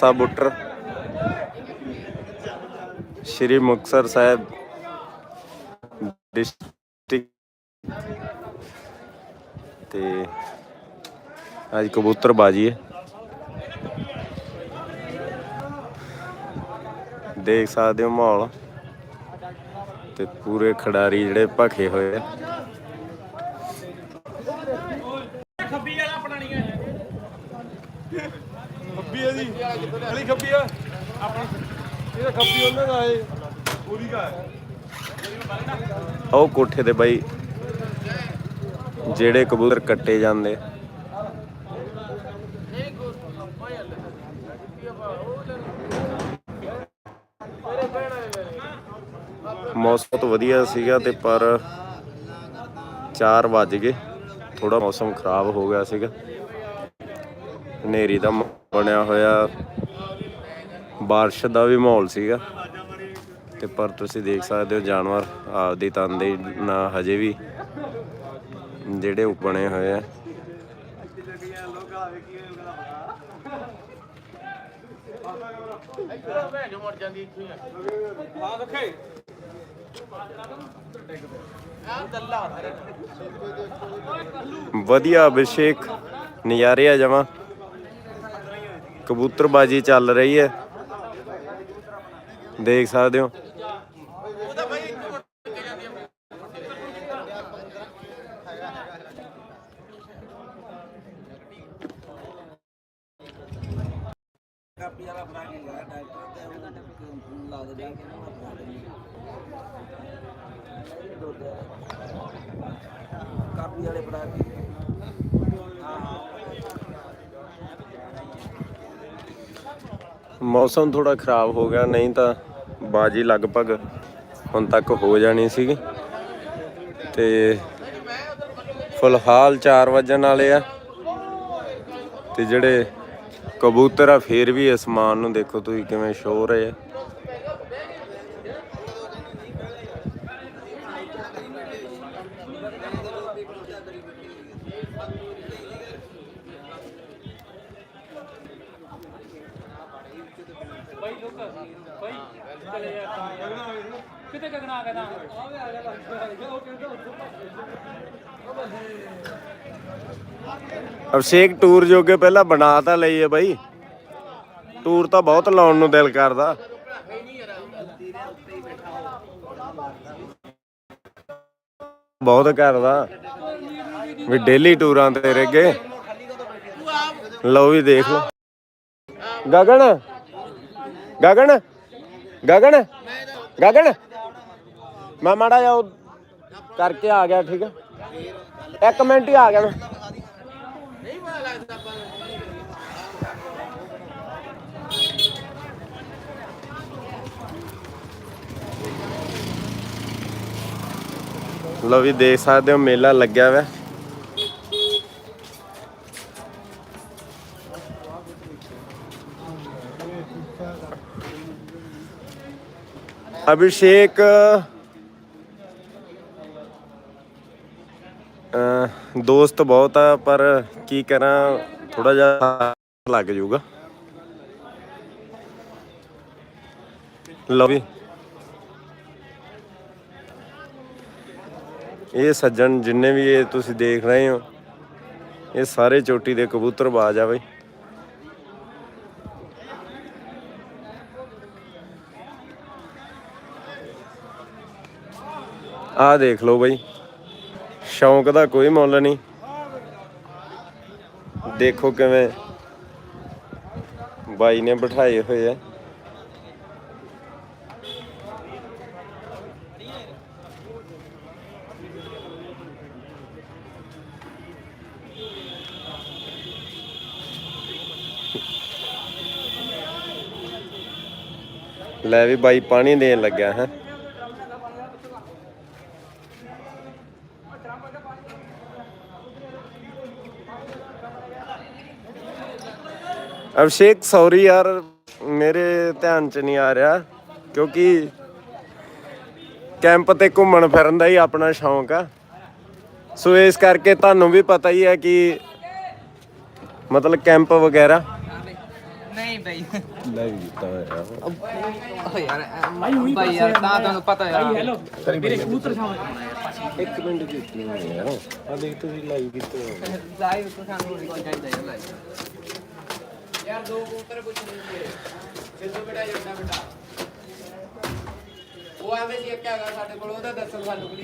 Khalsa Buttar. Shri Muktsar Sahib district ਤੇ ਅੱਜ ਕਬੂਤਰ ਬਾਜੀ ਹੈ। ਦੇਖ ਸਕਦੇ ਹੋ ਮਾਹੌਲ ਤੇ ਪੂਰੇ ਖਿਡਾਰੀ ਜਿਹੜੇ ਭਖੇ ਹੋਏ ਆ। ਹੈ ਖੱਬੀ ਆ। ਆਪਣੀ ਇਹਦਾ ਖੱਬੀ ਉਹਨਾਂ ਦਾ ਹੈ ਪੂਰੀ ਦਾ ਹੈ ਉਹ ਕੋਠੇ ਤੇ ਬਾਈ, ਜਿਹੜੇ ਕਬੂਤਰ ਕੱਟੇ ਜਾਂਦੇ। ਮੌਸਮ ਬਹੁਤ ਵਧੀਆ ਸੀਗਾ ਤੇ ਪਰ 4 ਵੱਜ ਗਏ। ਥੋੜਾ ਮੌਸਮ ਖਰਾਬ ਹੋ ਗਿਆ ਸੀਗਾ। ਹਨੇਰੀ ਦਾ ਬਣਿਆ ਹੋਇਆ ਬਾਰਿਸ਼ ਦਾ ਵੀ ਮਾਹੌਲ ਸੀਗਾ। ਤੇ ਪਰ ਤੁਸੀਂ ਦੇਖ ਸਕਦੇ ਹੋ ਜਾਨਵਰ ਆਪਦੀ ਤਨ ਦੇ ਨਾ ਹਜੇ ਵੀ ਜਿਹੜੇ ਉਹ ਬਣੇ ਹੋਏ ਆ। ਵਧੀਆ ਅਭਿਸ਼ੇਕ, ਨਜ਼ਾਰੇ ਆ ਜਮਾ। ਕਬੂਤਰਬਾਜੀ ਚੱਲ ਰਹੀ ਹੈ। ਦੇਖ ਸਕਦੇ ਹੋ। ਕਾਪੀ ਵਾਲਾ ਫੜਾ ਕੇ ਗਿਆ ਡਾਕਟਰ ਤੇ ਉਹਨਾਂ ਨੇ ਫੋਨ ਲਾ ਦੇ ਜਾ ਕੇ ਨਾ ਫੜਾ ਦੇ ਕਾਪੀ ਵਾਲੇ ਫੜਾ ਕੇ ਹਾਂ ਹਾਂ ਮੌਸਮ ਥੋੜਾ ਖਰਾਬ ਹੋ ਗਿਆ, ਨਹੀਂ ਤਾਂ ਬਾਜੀ ਲਗਭਗ ਹੁਣ ਤੱਕ ਹੋ ਜਾਣੀ ਸੀਗੀ। ਤੇ ਫਿਲਹਾਲ 4 ਵਜਣ ਵਾਲੇ ਆ। ਤੇ ਜਿਹੜੇ ਕਬੂਤਰ ਆ, ਫੇਰ ਵੀ ਅਸਮਾਨ ਨੂੰ ਦੇਖੋ ਤੁਸੀਂ ਕਿਵੇਂ ਸ਼ੋ ਰਹੇ ਆ। ਅਭਿਸ਼ੇਕ ਟੂਰ ਜੋਗੇ ਪਹਿਲਾਂ ਬਣਾ ਤਾਂ ਲਈਏ ਬਾਈ। ਟੂਰ ਤਾਂ ਬਹੁਤ ਲਾਉਣ ਨੂੰ ਦਿਲ ਕਰਦਾ। ਬਹੁਤ ਕਰਦਾ। ਵੀ ਡੇਲੀ ਟੂਰਾਂ ਤੇ ਰਹਿਗੇ ਲਓ ਵੀ ਦੇਖ ਲਓ। ਗਗਨ। ਗਗਨ। ਗਗਨ? ਗਗਨ? ਮੈਂ ਮਾੜਾ ਜਾ ਕਰਕੇ ਆ ਗਿਆ, ਠੀਕ ਹੈ ਇੱਕ ਮਿੰਟ ਹੀ ਆ ਗਿਆ ਮੈਂ। ਲਓ ਵੀ ਦੇਖ ਸਕਦੇ ਹੋ ਮੇਲਾ ਲੱਗਿਆ ਹੋਇਆ ਅਭਿਸ਼ੇਕ ਦੋਸਤ ਬਹੁਤ ਆ, ਪਰ ਕੀ ਕਰਾਂ ਥੋੜਾ ਜਿਹਾ ਲੱਗ ਜਾਊਗਾ। ਲਓ ਵੀ ਇਹ ਸੱਜਣ ਜਿੰਨੇ ਵੀ ਇਹ ਤੁਸੀਂ ਦੇਖ ਰਹੇ ਹੋ, ਇਹ ਸਾਰੇ ਚੋਟੀ ਦੇ ਕਬੂਤਰ ਕਬੂਤਰਬਾਜ਼ ਆ ਬਈ। ਆਹ ਦੇਖ ਲਓ ਬਈ। ਸ਼ੌਂਕ ਦਾ ਕੋਈ ਮੁੱਲ ਨਹੀਂ। ਦੇਖੋ ਕਿਵੇਂ ਬਾਈ ਨੇ ਬਿਠਾਏ ਹੋਏ ਆ। ਲੈ ਵੀ ਬਾਈ ਪਾਣੀ ਦੇਣ ਲੱਗਿਆ ਹੈ। ਅਭਿਸ਼ੇਕ ਸੌਰੀ ਯਾਰ, ਮੇਰੇ ਧਿਆਨ ਚ ਨਹੀਂ ਆ ਰਿਹਾ, ਕਿਉਂਕਿ ਕੈਂਪ ਤੇ ਘੁੰਮਣ ਫਿਰਨ ਦਾ ਹੀ ਆਪਣਾ ਸ਼ੌਂਕ ਆ। ਸੋ ਇਸ ਕਰਕੇ ਤੁਹਾਨੂੰ ਵੀ ਪਤਾ ਹੀ ਹੈ ਕਿ ਮਤਲਬ ਕੈਂਪ ਵਗੈਰਾ ਨਹੀਂ ਬਈ। ਲਾਈਵ ਕੀਤਾ ਹੋਇਆ ਓ ਯਾਰ ਬਈ ਯਾਰ ਤਾਂ ਤੁਹਾਨੂੰ ਪਤਾ ਯਾਰ। ਹੈਲੋ ਇੱਕ ਮਿੰਟ ਕੀਤੀ ਹੋਈ ਯਾਰ। ਆ ਦੇਖ ਤੁਸੀਂ ਲਾਈਵ ਕੀਤੇ ਹੋਏ ਲਾਈਵ ਤੋਂ ਸਾਨੂੰ ਕੋਈ ਚਾਹੀਦਾ ਯਾਰ ਲਾਈਵ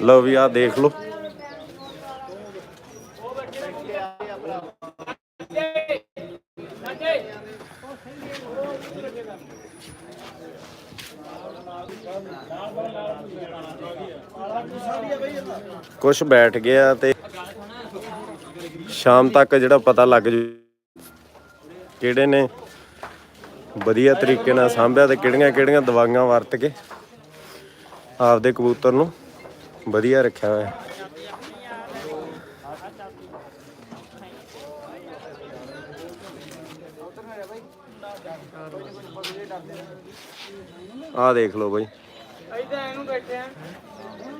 ਲਓ ਵੀ ਆ ਦੇਖ ਲਓ। ਕੁਝ ਬੈਠ ਗਿਆ ਤੇ ਸ਼ਾਮ ਤੱਕ ਜਿਹੜਾ ਪਤਾ ਲੱਗ ਜੂ ਕਿਹੜੇ ਨੇ ਵਧੀਆ ਤਰੀਕੇ ਨਾਲ ਸਾਂਭਿਆ ਤੇ ਕਿਹੜੀਆਂ ਕਿਹੜੀਆਂ ਦਵਾਈਆਂ ਵਰਤ ਕੇ ਆਪਦੇ ਕਬੂਤਰ ਨੂੰ ਵਧੀਆ ਰੱਖਿਆ ਹੋਇਆ। ਆ ਦੇਖ ਲਓ ਬਾਈ।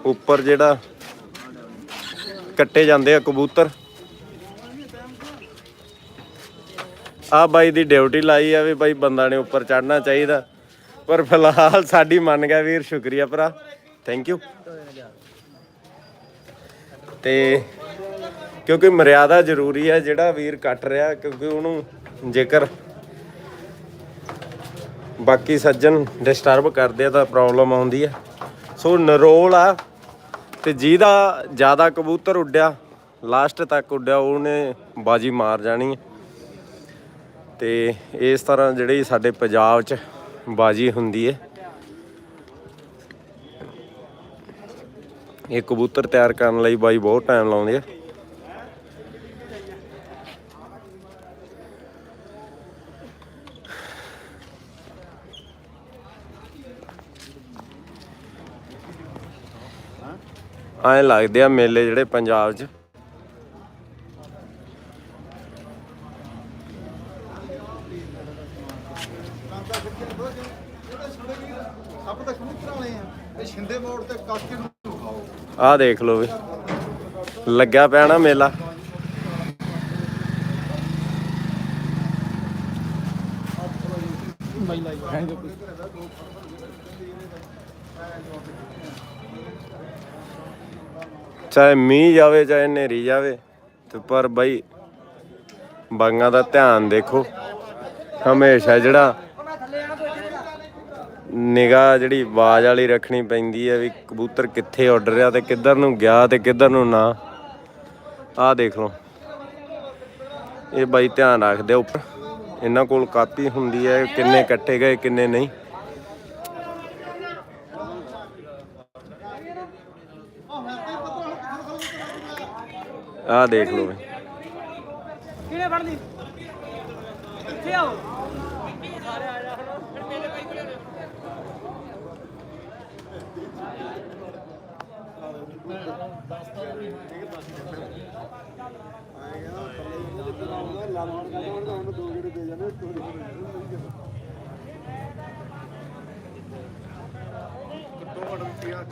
ਉੱਪਰ ਜਿਹੜਾ ਕੱਟੇ ਜਾਂਦੇ ਆ ਕਬੂਤਰ। ਆ ਬਾਈ ਦੀ ਡਿਊਟੀ ਲਾਈ ਆ ਵੀ ਬਾਈ ਬੰਦਾ ਨੇ ਉੱਪਰ ਚੜਨਾ ਚਾਹੀਦਾ। ਪਰ ਫਿਲਹਾਲ ਸਾਡੀ ਮੰਨ ਗਿਆ ਵੀਰ, ਸ਼ੁਕਰੀਆ ਭਰਾ। ਥੈਂਕ ਯੂ ਤੇ ਕਿਉਂਕਿ ਮਰਿਆਦਾ ਜ਼ਰੂਰੀ ਹੈ ਜਿਹੜਾ ਵੀਰ ਕੱਟ ਰਿਹਾ, ਕਿਉਂਕਿ ਉਹਨੂੰ ਜੇਕਰ ਬਾਕੀ ਸੱਜਣ ਡਿਸਟਰਬ ਕਰਦੇ ਆ ਤਾਂ ਪ੍ਰੋਬਲਮ ਆਉਂਦੀ ਹੈ ਸੋ ਨਰੋਲ ਆ ਤੇ ਜਿਹਦਾ ਜ਼ਿਆਦਾ ਕਬੂਤਰ ਉੱਡਿਆ ਲਾਸਟ ਤੱਕ ਉੱਡਿਆ, ਉਹਨੇ ਬਾਜੀ ਮਾਰ ਜਾਣੀ ਹੈ। ਤੇ ਇਸ ਤਰ੍ਹਾਂ ਜਿਹੜੀ ਸਾਡੇ ਪੰਜਾਬ 'ਚ ਬਾਜੀ ਹੁੰਦੀ ਹੈ, ਇਹ ਕਬੂਤਰ ਤਿਆਰ ਕਰਨ ਲਈ ਬਾਈ ਬਹੁਤ ਟਾਈਮ ਲਾਉਂਦੇ ਆ ਐਂ ਲੱਗਦੇ ਆ ਮੇਲੇ ਜਿਹੜੇ ਪੰਜਾਬ 'ਚ। ਆ ਦੇਖ ਲਓ ਵੀ, ਲੱਗਿਆ ਪਿਆ ਨਾ ਮੇਲਾ। ਚਾਹੇ ਮੀਂਹ ਜਾਵੇ, ਚਾਹੇ ਹਨੇਰੀ ਜਾਵੇ, ਤੇ ਪਰ ਬਈ ਬਾਗਾਂ ਦਾ ਧਿਆਨ ਦੇਖੋ। ਹਮੇਸ਼ਾ ਜਿਹੜਾ ਨਿਗਾਹ ਜਿਹੜੀ ਆਵਾਜ਼ ਵਾਲੀ ਰੱਖਣੀ ਪੈਂਦੀ ਹੈ ਵੀ ਕਬੂਤਰ ਕਿੱਥੇ ਉੱਡ ਰਿਹਾ ਤੇ ਕਿੱਧਰ ਨੂੰ ਗਿਆ ਤੇ ਕਿੱਧਰ ਨੂੰ ਨਾ, ਆਹ ਦੇਖ ਲਓ। ਇਹ ਬਾਈ ਧਿਆਨ ਰੱਖਦੇ ਉੱਪਰ। ਇਹਨਾਂ ਕੋਲ ਕਾਪੀ ਹੁੰਦੀ ਹੈ, ਕਿੰਨੇ ਕੱਟੇ ਗਏ, ਕਿੰਨੇ ਨਹੀਂ। ਆਹ ਦੇਖ ਲਓ ਬਈ। ਕਿਹਨੇ ਫੜ ਲਈ ਕਿੱਥੇ ਆਓ।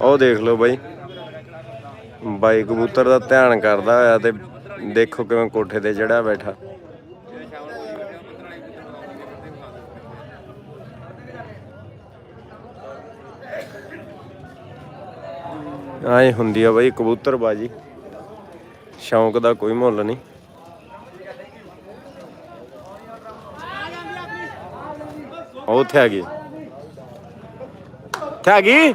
ਉਹ ਦੇਖ ਲਓ ਬਾਈ। ਬਾਈ ਕਬੂਤਰ ਦਾ ਧਿਆਨ ਕਰਦਾ ਹੋਇਆ ਤੇ ਦੇਖੋ ਕਿਵੇਂ ਕੋਠੇ ਤੇ ਚੜਿਆ ਬੈਠਾ। ਆਏ ਹੁੰਦੀ ਆ ਬਾਈ ਕਬੂਤਰ ਬਾਜੀ ਸ਼ੌਂਕ ਦਾ ਕੋਈ ਮੁੱਲ ਨਹੀਂ। ਉਹ ਉੱਥੇ ਆ ਗਈ। ਉੱਥੇ ਆ ਗਈ?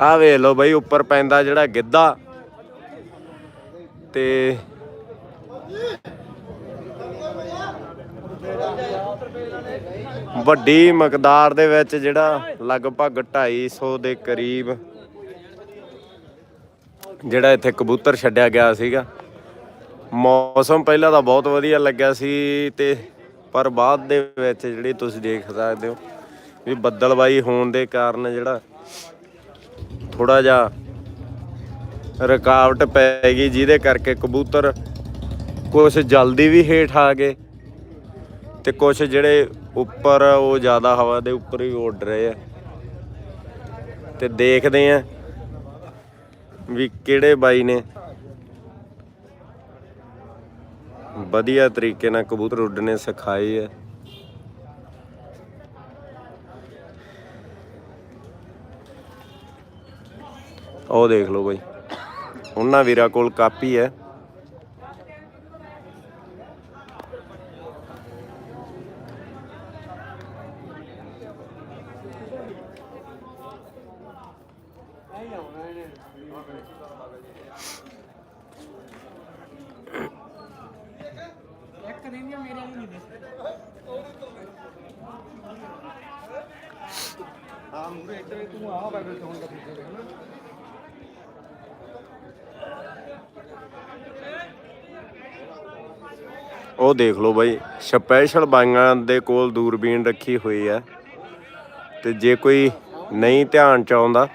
ਆ ਵੇਖ ਲਓ ਬਈ, ਉੱਪਰ ਪੈਂਦਾ ਜਿਹੜਾ ਗਿੱਧਾ। ਤੇ ਵੱਡੀ ਮਕਦਾਰ ਦੇ ਵਿੱਚ ਜਿਹੜਾ ਲਗਭਗ 250 ਦੇ ਕਰੀਬ ਜਿਹੜਾ ਇੱਥੇ ਕਬੂਤਰ ਛੱਡਿਆ ਗਿਆ ਸੀਗਾ। ਮੌਸਮ ਪਹਿਲਾਂ ਤਾਂ ਬਹੁਤ ਵਧੀਆ ਲੱਗਿਆ ਸੀ ਤੇ ਪਰ ਬਾਅਦ ਦੇ ਵਿੱਚ ਜਿਹੜੀ ਤੁਸੀਂ ਦੇਖ ਸਕਦੇ ਹੋ ਵੀ ਬੱਦਲਬਾਈ ਹੋਣ ਦੇ ਕਾਰਨ ਜਿਹੜਾ ਥੋੜਾ ਜਿਹਾ ਰੁਕਾਵਟ ਪੈ ਗਈ, ਜਿਹਦੇ ਕਰਕੇ ਕਬੂਤਰ ਕੁਝ ਜਲਦੀ ਵੀ ਹੇਠ ਆ ਗਏ ਤੇ ਕੁਝ ਜਿਹੜੇ ਉੱਪਰ ਉਹ ਜ਼ਿਆਦਾ ਹਵਾ ਦੇ ਉੱਪਰ ਹੀ ਉੱਡ ਰਹੇ ਆ। ਤੇ ਦੇਖਦੇ ਆ ਵੀ ਕਿਹੜੇ ਬਾਈ ਨੇ ਵਧੀਆ ਤਰੀਕੇ ਨਾਲ ਕਬੂਤਰ ਉੱਡਣੇ ਸਿਖਾਏ ਆ। ਉਹ ਦੇਖ ਲਓ ਬਾਈ। ਉਹਨਾਂ ਵੀਰਾਂ ਕੋਲ ਕਾਪੀ ਹੈ। ਹਾਂ ਮੂਰੇ ਇੱਧਰ ਤੂੰ ਆ ਬਾਈਬਲ ਤੋਂ ਦਾ ਪਿੱਛੇ ਉਹ ਦੇਖ ਲਓ ਬਾਈ ਸਪੈਸ਼ਲ ਬਾਈਆਂ ਦੇ ਕੋਲ ਦੂਰਬੀਨ ਰੱਖੀ ਹੋਈ ਹੈ। ਤੇ ਜੇ ਕੋਈ ਨਹੀਂ ਧਿਆਨ ਚ ਆਉਂਦਾ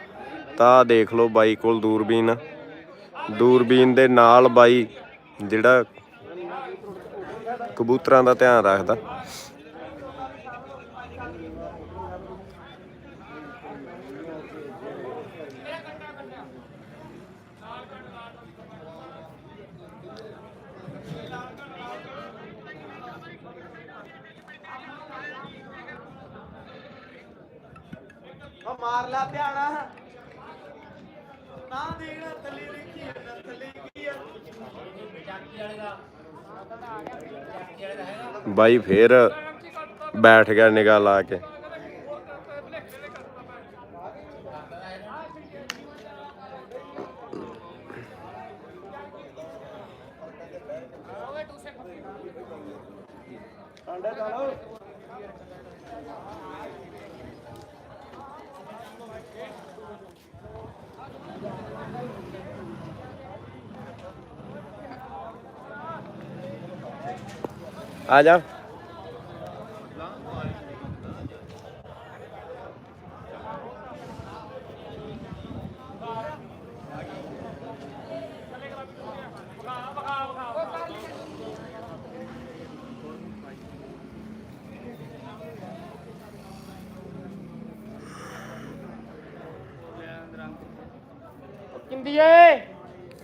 ਤਾਂ ਦੇਖ ਲਓ ਬਾਈ ਕੋਲ ਦੂਰਬੀਨ। ਦੂਰਬੀਨ ਦੇ ਨਾਲ ਬਾਈ ਜਿਹੜਾ ਕਬੂਤਰਾਂ ਦਾ ਧਿਆਨ ਰੱਖਦਾ ਉਹ ਮਾਰ ਲਾ ਧਿਆਣਾ। ਨਾ ਦੇਣ ਥੱਲੇ ਦੇਖੀ ਜਾਂਦਾ ਥੱਲੇ ਕੀ ਆ। ਬਾਈ ਫੇਰ ਬੈਠ ਗਿਆ ਨਿਗਾਹ ਲਾ ਕੇ। ਆ ਜਾ।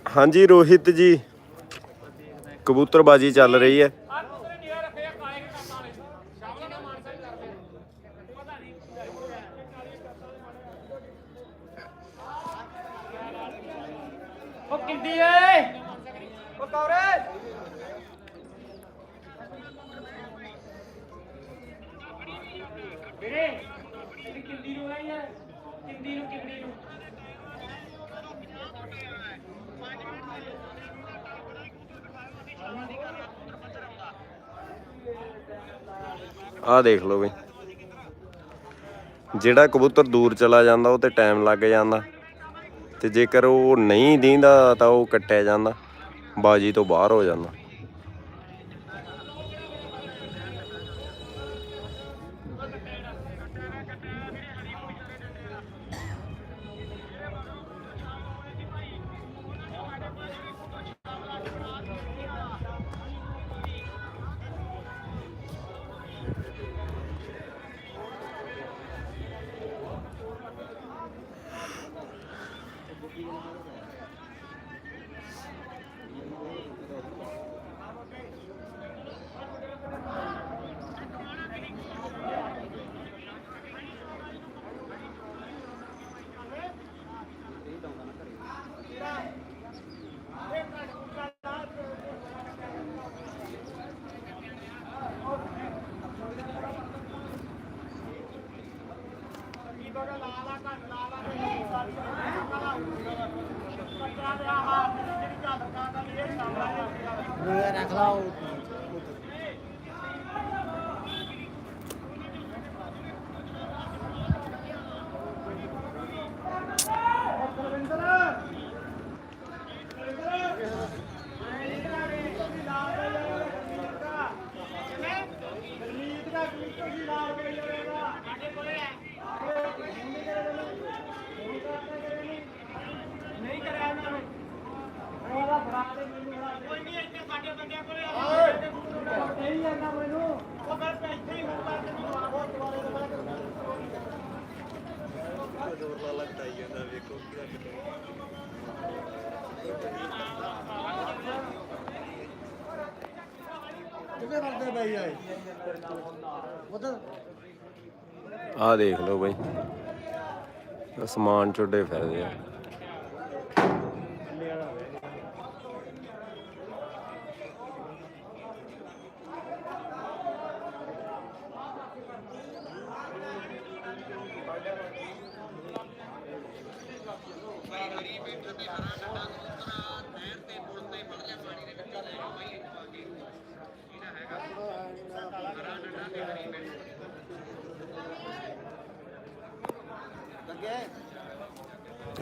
ਹਾਂਜੀ ਰੋਹਿਤ ਜੀ। ਕਬੂਤਰਬਾਜੀ ਚੱਲ ਰਹੀ ਹੈ ਉਹ ਕਿੰਦੀ ਏ ਉਹ ਕੌਰੇ ਵੀਰੇ ਇਹ ਕਿੰਦੀ ਨੂੰ ਆਈ ਹੈ ਕਿੰਦੀ ਨੂੰ ਕਿੰਦੀ ਨੂੰ ਆਹ ਦੇਖ ਲਓ ਬਈ ਜਿਹੜਾ ਕਬੂਤਰ ਦੂਰ ਚਲਾ ਜਾਂਦਾ, ਉਹ ਤੇ ਟਾਈਮ ਲੱਗ ਜਾਂਦਾ। ਤੇ ਜੇਕਰ ਉਹ ਨਹੀਂ ਦੀਂਦਾ, ਤਾਂ ਉਹ ਕੱਟਿਆ ਜਾਂਦਾ। ਬਾਜੀ ਤੋਂ ਬਾਹਰ ਹੋ ਜਾਂਦਾ। ਕਿਹਦੇ ਆਹ ਦੇਖ ਲਓ ਬਈ। ਸਮਾਨ ਚੁੱਡੇ ਫਿਰਦੇ ਆ।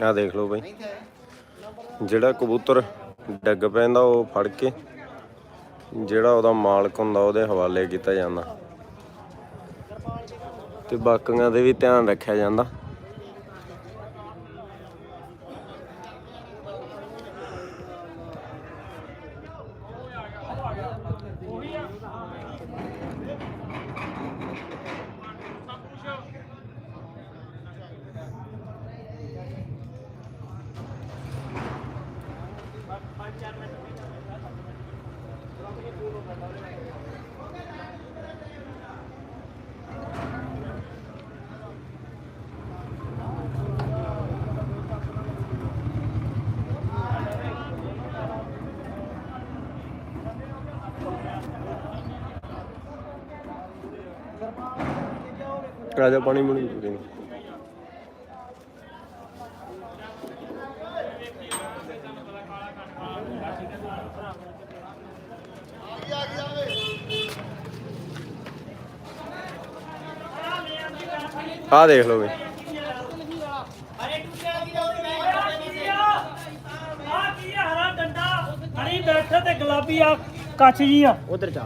ਆਹ ਦੇਖ ਲਓ ਬਈ। ਜਿਹੜਾ ਕਬੂਤਰ ਡੱਗ ਪੈਂਦਾ, ਉਹ ਫੜ ਕੇ ਜਿਹੜਾ ਉਹਦਾ ਮਾਲਕ ਹੁੰਦਾ, ਉਹਦੇ ਹਵਾਲੇ ਕੀਤਾ ਜਾਂਦਾ। ਤੇ ਬਾਕੀਆਂ ਦੇ ਵੀ ਧਿਆਨ ਰੱਖਿਆ ਜਾਂਦਾ। ਰਾਜਾ ਪਾਣੀ ਮੁਣੀ ਪੀ ਆਹ ਦੇਖ ਲਓ ਬਈ ਆ ਬੈਠੇ ਤੇ ਗੁਲਾਬੀ ਆ ਕੱਚ ਜੀ ਆ ਉਧਰ ਜਾ।